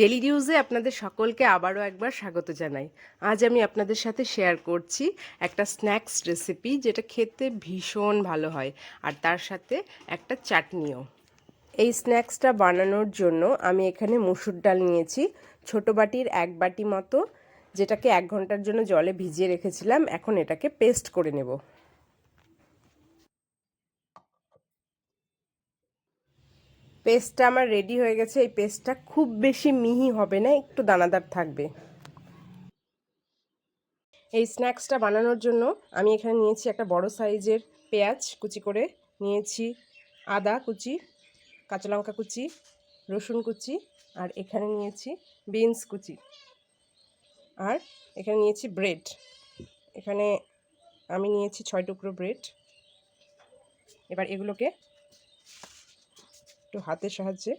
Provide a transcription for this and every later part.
Daily নিউজে আপনাদের সকলকে আবারও একবার স্বাগত জানাই। আজ আমি আপনাদের সাথে শেয়ার করছি একটা স্ন্যাক্স রেসিপি যেটা খেতে ভীষণ ভালো হয় আর তার সাথে একটা চাটনিও। এই স্ন্যাক্সটা বানানোর জন্য আমি এখানে মুসুর ডাল নিয়েছি। ছোট বাটির এক বাটি মতো, যেটাকে এক ঘণ্টার জন্য জলে ভিজিয়ে রেখেছিলাম, এখন এটাকে পেস্ট করে নেব। পেস্টটা আমার রেডি হয়ে গেছে। এই পেস্টটা খুব বেশি মিহি হবে না, একটু দানাদার থাকবে। এই স্ন্যাক্সটা বানানোর জন্য আমি এখানে নিয়েছি একটা বড় সাইজের পেঁয়াজ কুচি করে। নিয়েছি আদা কুচি, কাঁচা লঙ্কা কুচি, রসুন কুচি, আর এখানে নিয়েছি বিনস কুচি। আর এখানে নিয়েছি ব্রেড এখানে আমি নিয়েছি ছয় টুকরো ব্রেড এবার এগুলোকে একটু হাতের সাহায্যে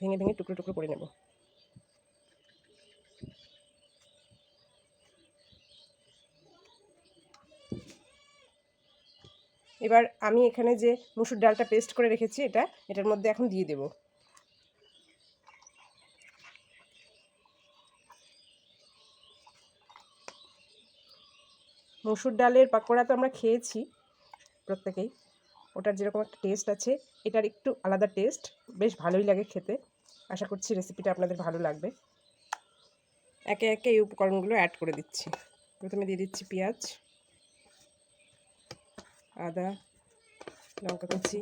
ভেঙে ভেঙে টুকরো টুকরো করে নেব। এবার আমি এখানে যে মুসুর ডালটা পেস্ট করে রেখেছি এটা, এটার মধ্যে এখন দিয়ে দেব। মুসুর ডালের পাকোড়া তো আমরা খেয়েছি প্রত্যেকেই। ওটার যেরকম একটা টেস্ট আছে, এটার একটু আলাদা টেস্ট বেশ ভালোই লাগে খেতে। আশা করছি রেসিপিটা আপনাদের ভালো লাগবে। একে একে এই উপকরণগুলো অ্যাড করে দিচ্ছি। প্রথমে দিয়ে দিচ্ছি পেঁয়াজ, আদা, লঙ্কা কুচি,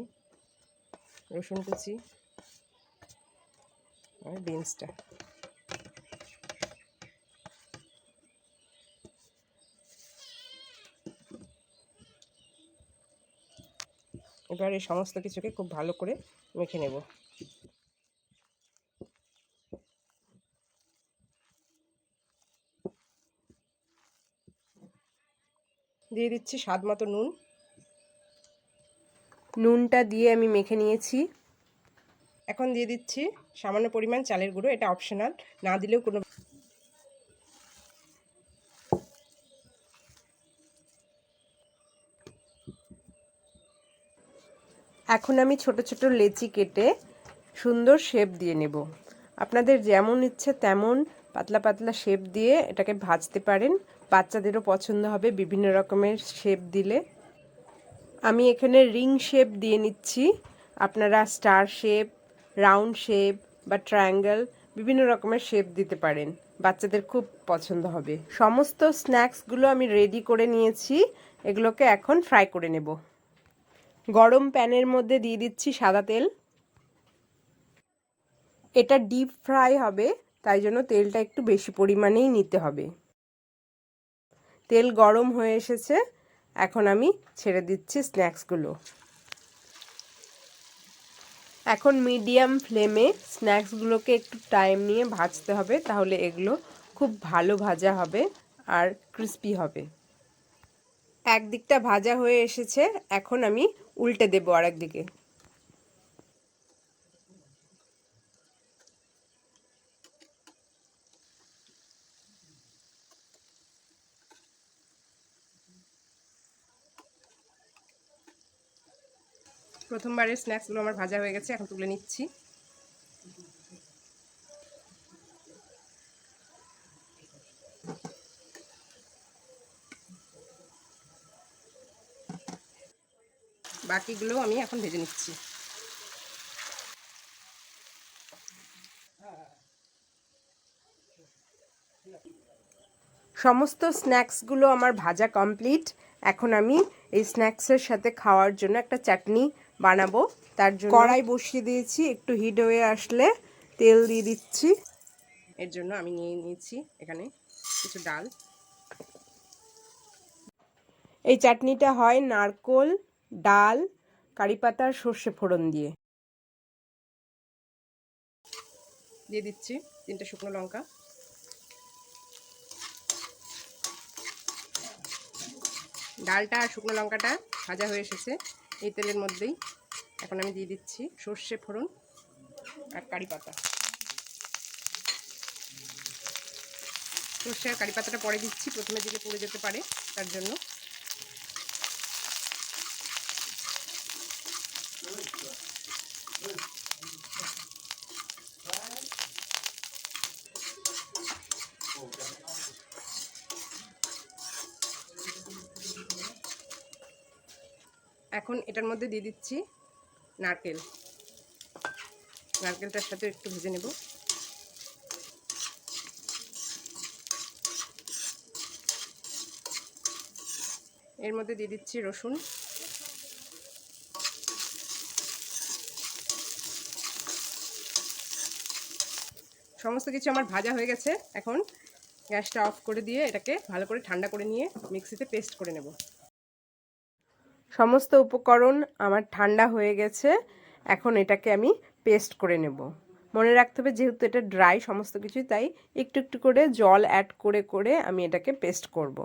রসুন কুচি, আর বিনসটা এবার এই সমস্ত কিছুকে খুব ভালো করে মেখে নেব। দিয়ে দিচ্ছি স্বাদ মতো নুন। নুনটা দিয়ে আমি মেখে নিয়েছি। এখন দিয়ে দিচ্ছি সামান্য পরিমাণ চালের গুঁড়ো, এটা অপশনাল না দিলেও কোনো এখন আমি ছোট ছোট লেচি কেটে সুন্দর শেপ দিয়ে নেব। আপনাদের যেমন ইচ্ছে তেমন পাতলা পাতলা শেপ দিয়ে এটাকে ভাজতে পারেন। বাচ্চাদেরও পছন্দ হবে বিভিন্ন রকমের শেপ দিলে। আমি এখানে রিং শেপ দিয়ে নিচ্ছি। আপনারা স্টার শেপ রাউন্ড শেপ বা ট্রায়াঙ্গেল বিভিন্ন রকমের শেপ দিতে পারেন। বাচ্চাদের খুব পছন্দ হবে। সমস্ত স্ন্যাক্সগুলো আমি রেডি করে নিয়েছি। এগুলোকে এখন ফ্রাই করে নেব। গরম প্যানের মধ্যে দিয়ে দিচ্ছি সাদা তেল। এটা ডিপ ফ্রাই হবে, তাই জন্য তেলটা একটু বেশি পরিমাণেই নিতে হবে। তেল গরম হয়ে এসেছে, এখন আমি ছেড়ে দিচ্ছি স্ন্যাক্সগুলো এখন মিডিয়াম ফ্লেমে স্ন্যাক্সগুলোকে একটু টাইম নিয়ে ভাজতে হবে, তাহলে এগুলো খুব ভালো ভাজা হবে আর ক্রিস্পি হবে। একদিকটা ভাজা হয়ে এসেছে, এখন আমি উল্টে দেবো আর একদিকে প্রথমবারের স্ন্যাক্সগুলো আমার ভাজা হয়ে গেছে, এখন তুলে নিচ্ছি। বাকিগুলো আমি এখন ভেজে নিচ্ছি। সমস্ত স্ন্যাক্সগুলো আমার ভাজা কমপ্লিট। এখন আমি এই স্ন্যাক্সের সাথে খাওয়ার জন্য একটা চাটনি বানাবো। তার জন্য কড়াই বসিয়ে দিয়েছি একটু হিট হয়ে আসলে তেল দিয়ে দিচ্ছি। এর জন্য আমি নিয়ে নিয়েছি এখানে কিছু ডাল। এই চাটনিটা হয় নারকোল ডাল, কারি পাতার সর্ষে ফোড়ন দিয়ে। দিয়ে দিচ্ছি তিনটে শুকনো লঙ্কা। ডালটা আর শুকনো লঙ্কাটা ভাজা হয়ে এসেছে এই তেলের মধ্যেই। এখন আমি দিয়ে দিচ্ছি সর্ষে ফোড়ন আর কারি পাতা। সর্ষে আর কারি পাতাটা পরে দিচ্ছি, প্রথমে দিকে পড়ে যেতে পারে তার জন্য। এখন এটার মধ্যে দিয়ে দিচ্ছি নারকেল। নারকেলটার সাথে একটু ভেজে নেব। এর মধ্যে দিয়ে দিচ্ছি রসুন। সমস্ত কিছু আমার ভাজা হয়ে গেছে। এখন গ্যাসটা অফ করে দিয়ে এটাকে ভালো করে ঠান্ডা করে নিয়ে মিক্সিতে পেস্ট করে নেব। সমস্ত উপকরণ আমার ঠান্ডা হয়ে গেছে এখন এটাকে আমি পেস্ট করে নেব। মনে রাখতে হবে যেহেতু এটা ড্রাই সমস্ত কিছুই তাই একটু একটু করে জল অ্যাড করে করে আমি এটাকে পেস্ট করব।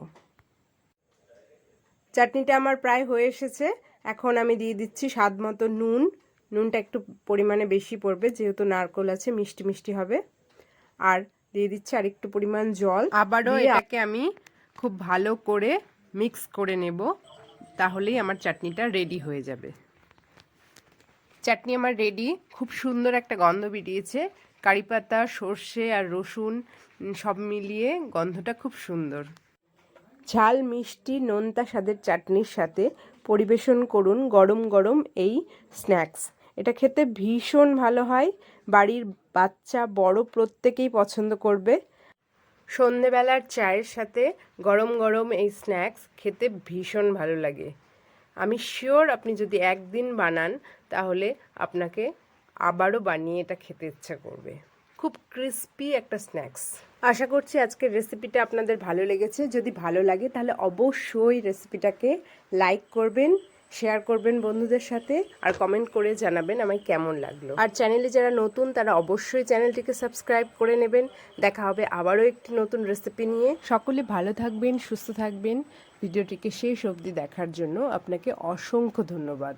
চাটনিটা আমার প্রায় হয়ে এসেছে এখন আমি দিয়ে দিচ্ছি স্বাদ মতো নুন। নুনটা একটু পরিমাণে বেশি পড়বে যেহেতু নারকোল আছে মিষ্টি মিষ্টি হবে। আর দিয়ে দিচ্ছি আর একটু পরিমাণ জল। আবারও এটাকে আমি খুব ভালো করে মিক্স করে নেব। তাহলেই আমার চাটনিটা রেডি হয়ে যাবে। চাটনি আমার রেডি খুব সুন্দর একটা গন্ধ বেরিয়েছে। কারি পাতা, সর্ষে আর রসুন সব মিলিয়ে গন্ধটা খুব সুন্দর। ঝাল, মিষ্টি, নোনতা স্বাদের চাটনির সাথে পরিবেশন করুন গরম গরম এই স্ন্যাক্স। এটা খেতে ভীষণ ভালো হয়। বাড়ির বাচ্চা, বড় প্রত্যেকেই পছন্দ করবে। সন্ধেবেলার চায়ের সাথে গরম গরম এই স্ন্যাক্স খেতে ভীষণ ভালো লাগে। আমি শিওর আপনি যদি একদিন বানান, তাহলে আপনাকে আবারও বানিয়ে এটা খেতে ইচ্ছা করবে। খুব ক্রিস্পি একটা স্ন্যাক্স। আশা করছি আজকের রেসিপিটা আপনাদের ভালো লেগেছে। যদি ভালো লাগে, তাহলে অবশ্যই রেসিপিটাকে লাইক করবেন শেয়ার করবেন বন্ধুদের সাথে আর কমেন্ট করে জানাবেন আমায় কেমন লাগল। আর চ্যানেলে যারা নতুন, তারা অবশ্যই চ্যানেলটিকে সাবস্ক্রাইব করে নেবেন। দেখা হবে আবারও একটি নতুন রেসিপি নিয়ে। সকলে ভালো থাকবেন, সুস্থ থাকবেন। ভিডিওটিকে শেষ অবধি দেখার জন্য আপনাকে অসংখ্য ধন্যবাদ।